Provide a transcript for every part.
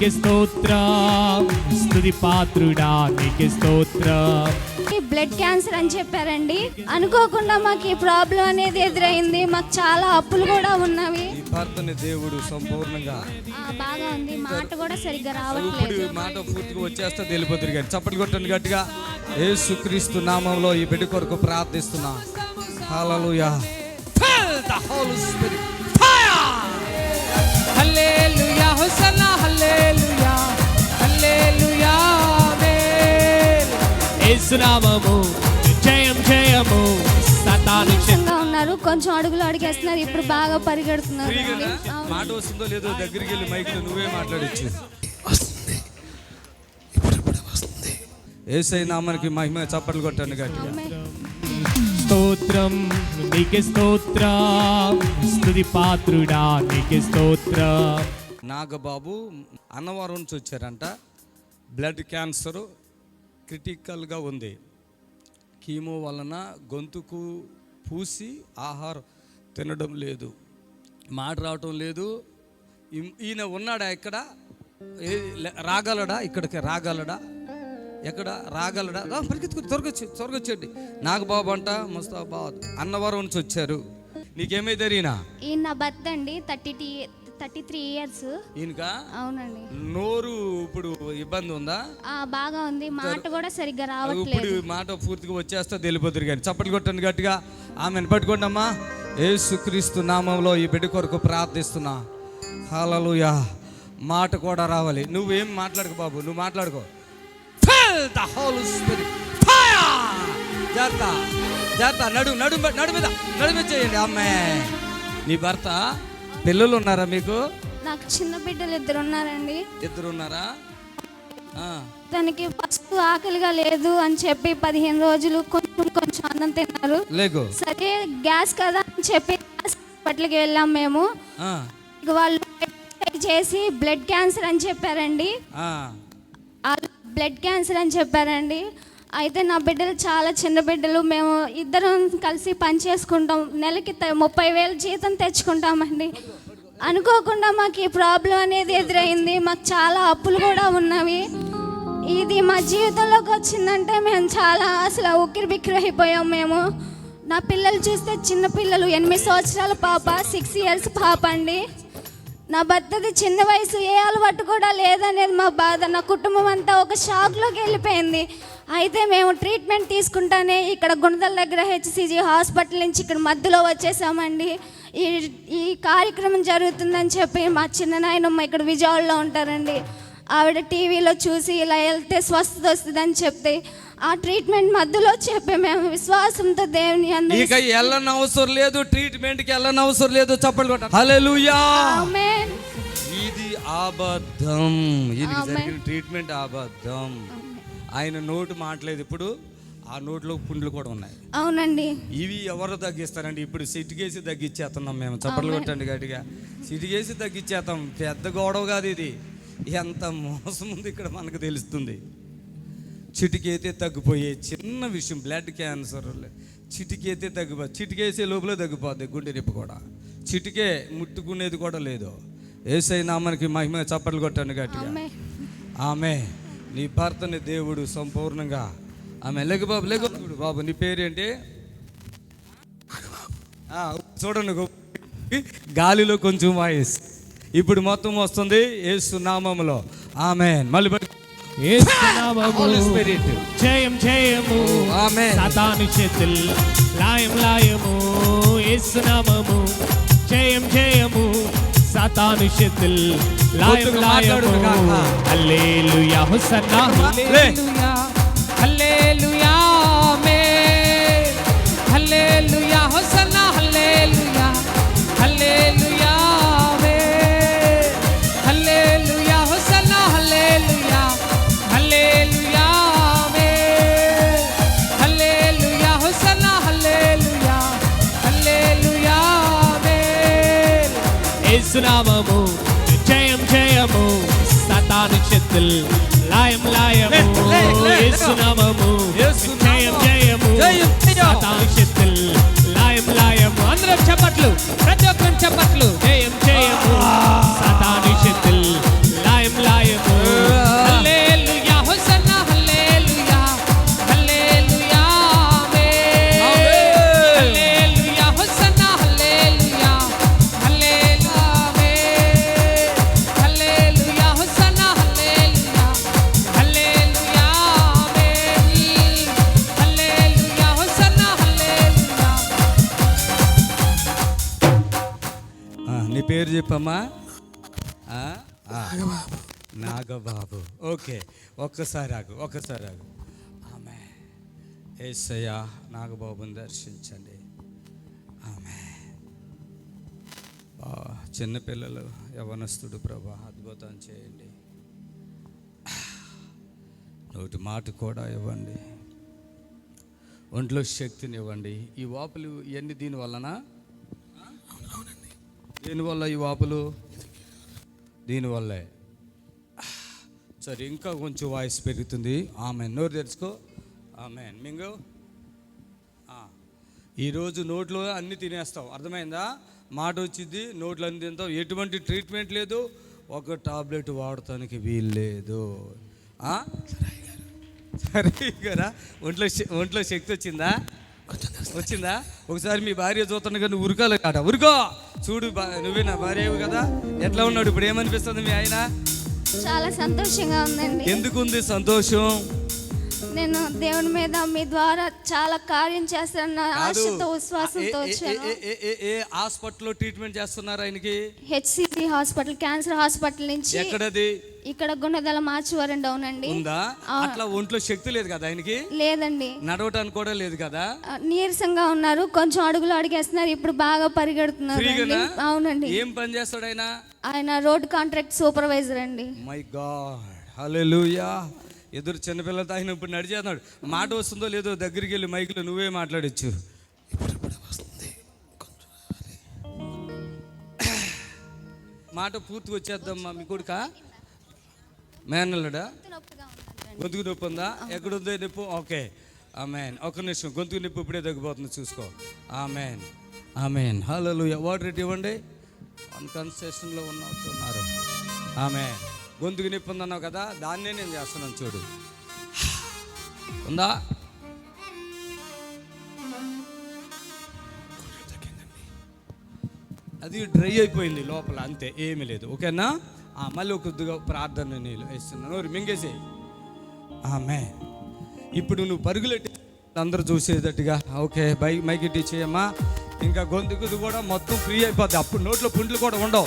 నీకే స్తోత్రం. స్తుతి పాత్రుడా నీకే స్తోత్రం. ఈ బ్లడ్ క్యాన్సర్ అని చెప్పారండి. అనుకోకుండా మాకు ఈ ప్రాబ్లం అనేది ఎదురైంది. మాకు చాలా అప్పులు కూడా ఉన్నవి. ఈ భర్తని దేవుడు సంపూర్ణంగా ఆ, బాగా ఉంది. మాట కూడా సరిగ్గా రావట్లేదు. మాట పూర్తిగా వచ్చేస్తే వెళ్ళిపోతుంది కానీ చప్పట్లు కొట్టండి గట్టిగా. యేసుక్రీస్తు నామంలో ఈ బిడ్డ కొరకు ప్రార్థిస్తున్నా. Hallelujah the Holy Spirit. Hallelujah. Hosanna hallelujah hallelujah యేసునామము జయం జయము. సతాను ఉన్నారు. కొంచెం అడుగులు అడిగేస్తున్నారు. ఇప్పుడు బాగా పరిగెడుతున్నారు. మాట వస్తుందో లేదో దగ్గరికి వెళ్ళి మైక్లో నువ్వే మాట్లాడచ్చు. వస్తుంది. ఇప్పుడిప్పుడే వస్తుంది. ఏసై నామానికి మహిమ చప్పట్లు కొట్టండి గట్టిగా. స్తోత్రం నీకే స్తోత్రం. స్తుతి పాత్రుడా నీకే స్తోత్రం. నాగబాబు అన్నవరం నుంచి వచ్చారంట. బ్లడ్ క్యాన్సరు క్రిటికల్గా ఉంది. కీమో వలన గొంతుకు పూసి ఆహారం తినడం లేదు. మాట రావటం లేదు. ఈయన ఉన్నాడా ఇక్కడ రాగలడా? ఇక్కడికి రాగలడా? ఎక్కడ? రాగలడా? రా, పరిగెత్తుకు త్వరగొచ్చి త్వరగొచ్చేయండి. నాగబాబు అంట ముస్తాబాద్ అన్నవరం నుంచి వచ్చారు. నీకేమై తెలియనా ఈయన భర్త అండి థర్టీ థర్టీ త్రీ ఇయర్స్. ఈయనకా? అవునండి. నోరు ఇప్పుడు ఇబ్బంది ఉందా? ఆ, బాగా ఉంది. మాట కూడా సరిగ్గా ఇప్పుడు రావట్లేదు మాట పూర్తిగా వచ్చేస్తే వెళ్ళిపోతుంది కానీ. చప్పట్లు కొట్టండి గట్టిగా. ఆమెను పట్టుకోండి అమ్మా ఏసుక్రీస్తు నామంలో ఈ బిడ్డ కొరకు ప్రార్థిస్తున్నా. హల్లెలూయా. మాట కూడా రావాలి. నువ్వేం మాట్లాడకు బాబు. నువ్వు మాట్లాడుకో. Fill the Holy Spirit. Fire! జాగ్రత్త. జాగ్రత్త. నడు నడు నడు మీద. నడు మీద చేయండి. అమ్మే నీ భర్త పిల్లలు ఉన్నారా మీకు? నాకు చిన్న బిడ్డలు ఇద్దరు ఉన్నారండి. ఇద్దరు ఉన్నారా. తనకి ఫస్ట్ ఆకలిగా లేదు అని చెప్పి పదిహేను రోజులు కొంచెం కొంచెం అన్నం తిన్నారు. లేకు. సరే గ్యాస్ కదా అని చెప్పి హాస్పిటల్కి వెళ్ళాం మేము. వాళ్ళు చేసి బ్లడ్ క్యాన్సర్ అని చెప్పారండి. బ్లడ్ క్యాన్సర్ అని చెప్పారండి. అయితే నా బిడ్డలు చాలా చిన్న బిడ్డలు. మేము ఇద్దరం కలిసి పని చేసుకుంటాం. నెలకి త- ముప్పై వేలు జీతం తెచ్చుకుంటామండి. అనుకోకుండా మాకు ఈ ప్రాబ్లం అనేది ఎదురైంది. మాకు చాలా అప్పులు కూడా ఉన్నవి. ఇది మా జీవితంలోకి వచ్చిందంటే మేము చాలా అసలు ఉక్కిరి బిక్కిరి అయిపోయాం మేము. నా పిల్లలు చూస్తే చిన్న పిల్లలు ఎనిమిది సంవత్సరాల పాప సిక్స్ ఇయర్స్ పాప అండి. నా భర్తది చిన్న వయసు ఏ అలవాటు కూడా లేదనేది మా బాధ. నా కుటుంబం అంతా ఒక షాక్లోకి వెళ్ళిపోయింది. అయితే మేము ట్రీట్మెంట్ తీసుకుంటానే ఇక్కడ గుణదల దగ్గర హెచ్సిజి హాస్పిటల్ నుంచి ఇక్కడ మధ్యలో వచ్చేసామండి. ఈ ఈ కార్యక్రమం జరుగుతుందని చెప్పి మా చిన్న నాయనమ్మ ఇక్కడ విజయవాడలో ఉంటారండి. ఆవిడ టీవీలో చూసి ఇలా వెళ్తే స్వస్థత వస్తుందని చెప్తే ఆ ట్రీట్మెంట్ మధ్యలో చెప్పి మేము విశ్వాసంతో దేవుని అందరి ఇక వెళ్ళని అవసరం లేదు ట్రీట్మెంట్కి వెళ్ళని అవసరం లేదు చప్పట్లు కొట్ట హల్లెలూయా ఆమేన్. ఇది అబద్ధం ఇది ట్రీట్మెంట్ అబద్ధం ఆయన నోటు మాట్లేదు ఇప్పుడు ఆ నోట్లో పుండ్లు కూడా ఉన్నాయి. అవునండి. ఇవి ఎవరు తగ్గిస్తారండి? ఇప్పుడు సిటికేసి తగ్గించేస్తున్నాం మేము. చప్పట్లు కొట్టండి గట్టిగా. సిటికేసి తగ్గించేస్తాం పెద్ద గొడవ కాదు ఇది. ఎంత మోసం ఉంది ఇక్కడ మనకు తెలుస్తుంది. చిటికైతే తగ్గిపోయే చిన్న విషయం బ్లడ్ క్యాన్సర్ చిటికైతే తగ్గిపో చిటికేసే లోపల తగ్గిపోద్ది గుండె నొప్పి కూడా. చిటికే ముట్టుకునేది కూడా లేదు. ఏసై నామానికి మహిమ చప్పట్లు కొట్టండి గట్టిగా. ఆమె. నీ భర్తని దేవుడు సంపూర్ణంగా. ఆమె లెగు బాబు లెగు బాబు నీ పేరేంటి ఆ, చూడండి గాలిలో కొంచెం వాయిస్. ఇప్పుడు మొత్తం వస్తుంది యేసు నామములో. ఆమె మళ్ళీ. జయం జయము. సాతాను లాయం లాయము. యేసునామము జయం జయము. సాతాను చేతుల్ లాయం కొద్దిగా లాయము మాట్లాడు కాకా. హల్లెలూయా హోసన్నా లే. హల్లెలూయా హల్లెలూయా యేసునామము జయం జయము సాతాను చేతుల్ లాయం లాయము. యేసునామము. జయం జయము జయం, జయం. సాతాను చెప్పమ్మా? ఆ? ఆ. నాగబాబు. ఓకే. ఒక్కసారి ఆగు ఒక్కసారి ఆగు. ఆమె. ఏసయ్య నాగబాబుని దర్శించండి. ఆమె. చిన్నపిల్లలు యవనస్తుడు ప్రభా అద్భుతం చేయండి. నోటి మాట కూడా ఇవ్వండి. ఒంట్లో శక్తిని ఇవ్వండి ఈ వాపులు ఇవన్నీ దీని వలన దీనివల్ల ఈ వాపులు? దీనివల్లే. సరే ఇంకా కొంచెం వాయిస్ పెరుగుతుంది. ఆమె నోరు తెరుచుకో. ఆమె మింగు. ఈరోజు నోట్లో అన్ని తినేస్తావు. అర్థమైందా? మాట వచ్చింది నోట్లో అన్ని తింటావు. ఎటువంటి ట్రీట్మెంట్ లేదు. ఒక టాబ్లెట్ వాడటానికి వీలు లేదు? సరే గారా. ఒంట్లో ఒంట్లో శక్తి వచ్చిందా? వచ్చిందా? ఒకసారి మీ భార్య చూస్తుండగా నువ్వు ఉరకాలి కాట ఉరుకో! చూడు నువ్వే నా భార్య కదా. ఎట్లా ఉన్నాడు? ఇప్పుడు ఏమనిపిస్తుంది మీ ఆయన? చాలా సంతోషంగా ఉందండి. ఎందుకు ఉంది సంతోషం? నేను దేవుని మీద మీ ద్వారా చాలా కార్యం చేస్తానన్న. ఆశతో విశ్వాసంతో వచ్చాను. ఏ హాస్పిటల్లో ట్రీట్మెంట్ చేస్తున్నారు ఆయనకి? హెచ్సిసి హాస్పిటల్ క్యాన్సర్ హాస్పిటల్ నుంచి ఎక్కడది? ఇక్కడ గుణదల మార్చివారం డౌన్ అండి. ఉందా? అట్లా ఒంట్లో శక్తి లేదు కదా ఆయనకి? లేదండి. నడవటానికి కూడా లేదు కదా? నీరసంగా ఉన్నారు. కొంచెం అడుగులు అడిగేస్తున్నారు. ఇప్పుడు బాగా పరిగెడుతున్నారు. అవునండి. ఏం పని చేస్తాడు ఆయన? ఆయన రోడ్ కాంట్రాక్ట్ సూపర్వైజర్ అండి. మై గాడ్ హల్లెలూయా ఎదురు చిన్నపిల్లలతో ఆయన ఇప్పుడు నడిచేస్తున్నాడు. మాట వస్తుందో లేదో దగ్గరికి వెళ్ళి మైక్లో నువ్వే మాట్లాడచ్చు. మాట పూర్తి వచ్చేద్దామా మీ కొడుక? మేనల్లుడా గొంతుకు నొప్పి ఉందా? ఎక్కడుందో నొప్పి? ఓకే. ఆమెన్ ఒక నిమిషం గొంతుకు నొప్పి ఇప్పుడే తగ్గిపోతుంది చూసుకో. Amen amen hello water rate ఇవ్వండి. వన్ కన్సెషన్లో ఉన్నట్టున్నారు. ఆమె గొంతుకు నొప్పి ఉందన్నావు కదా దాన్నే నేను చేస్తున్నాను చూడు. ఉందా? అది డ్రై అయిపోయింది లోపల అంతే ఏమీ లేదు. ఓకేనా? ఆ, మళ్ళీ కొద్దిగా ప్రార్థన నీళ్ళు వేస్తున్నాను. నోరు మింగేసేయి. ఆమె ఇప్పుడు నువ్వు పరుగులెట్టి అందరూ చూసేటట్టుగా ఓకే బై మైకి చేయమ్మా ఇంకా గొంతుకుది కూడా మొత్తం ఫ్రీ అయిపోద్ది. అప్పుడు నోట్లో పుండ్లు కూడా ఉండవు.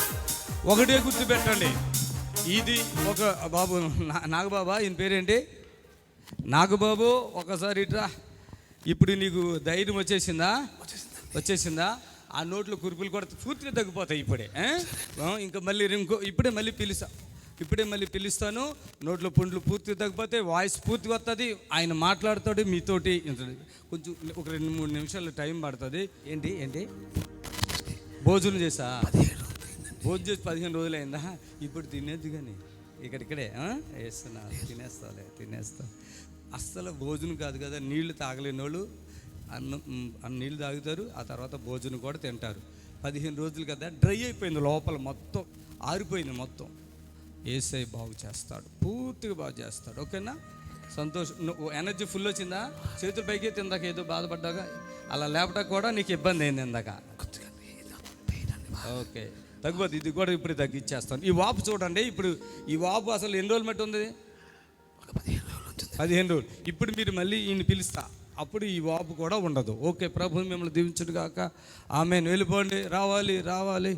ఒకటే గుర్తు పెట్టండి. ఇది ఒక బాబు నా- నాగబాబా ఈయన పేరేంటి? నాగబాబు ఒకసారి ఇట్రా. ఇప్పుడు నీకు ధైర్యం వచ్చేసిందా. వచ్చేసిందా? ఆ నోట్లో కురుపులు కూడా పూర్తిగా తగ్గిపోతాయి ఇప్పుడే ఇంకా మళ్ళీ ఇంకో ఇప్పుడే మళ్ళీ పిలుస్తా. ఇప్పుడే మళ్ళీ పిలుస్తాను నోట్లో పుండ్లు పూర్తిగా తగ్గిపోతే వాయిస్ పూర్తిగా వస్తుంది ఆయన మాట్లాడతాడు మీతోటి కొంచెం ఒక రెండు మూడు నిమిషాలు టైం పడుతుంది. ఏంటి ఏంటి? భోజనం చేసా? భోజనం చేసి పదిహేను రోజులు అయిందా ఇప్పుడు తినేది కానీ ఇక్కడిక్కడే? వేస్తున్నా తినేస్తాలే తినేస్తా. అస్సలు భోజనం కాదు కదా నీళ్ళు తాగలేని వాళ్ళు అన్నం నీళ్ళు తాగుతారు ఆ తర్వాత భోజనం కూడా తింటారు. పదిహేను రోజులు కదా డ్రై అయిపోయింది లోపల మొత్తం ఆరిపోయింది మొత్తం. ఏసై బాగు చేస్తాడు పూర్తిగా బాగు చేస్తాడు ఓకేనా? సంతోషం నువ్వు ఎనర్జీ ఫుల్ వచ్చిందా? చేతులు పైకి ఇందాక ఏదో బాధపడ్డాగా? అలా లేపటం కూడా నీకు ఇబ్బంది అయింది ఇందాక. ఓకే తగ్గిపోద్ది ఇది కూడా ఇప్పుడు తగ్గించేస్తాను ఈ వాపు చూడండి ఇప్పుడు ఈ వాపు అసలు ఎన్ని రోజులు మట్టి ఉంది? పదిహేను రోజులు ఇప్పుడు మీరు మళ్ళీ ఈయన పిలుస్తా. అప్పుడు ఈ వాపు కూడా ఉండదు. ఓకే ప్రభు మిమ్మల్ని దీవించుడు కాక ఆమె వెళ్ళిపోండి. రావాలి రావాలి.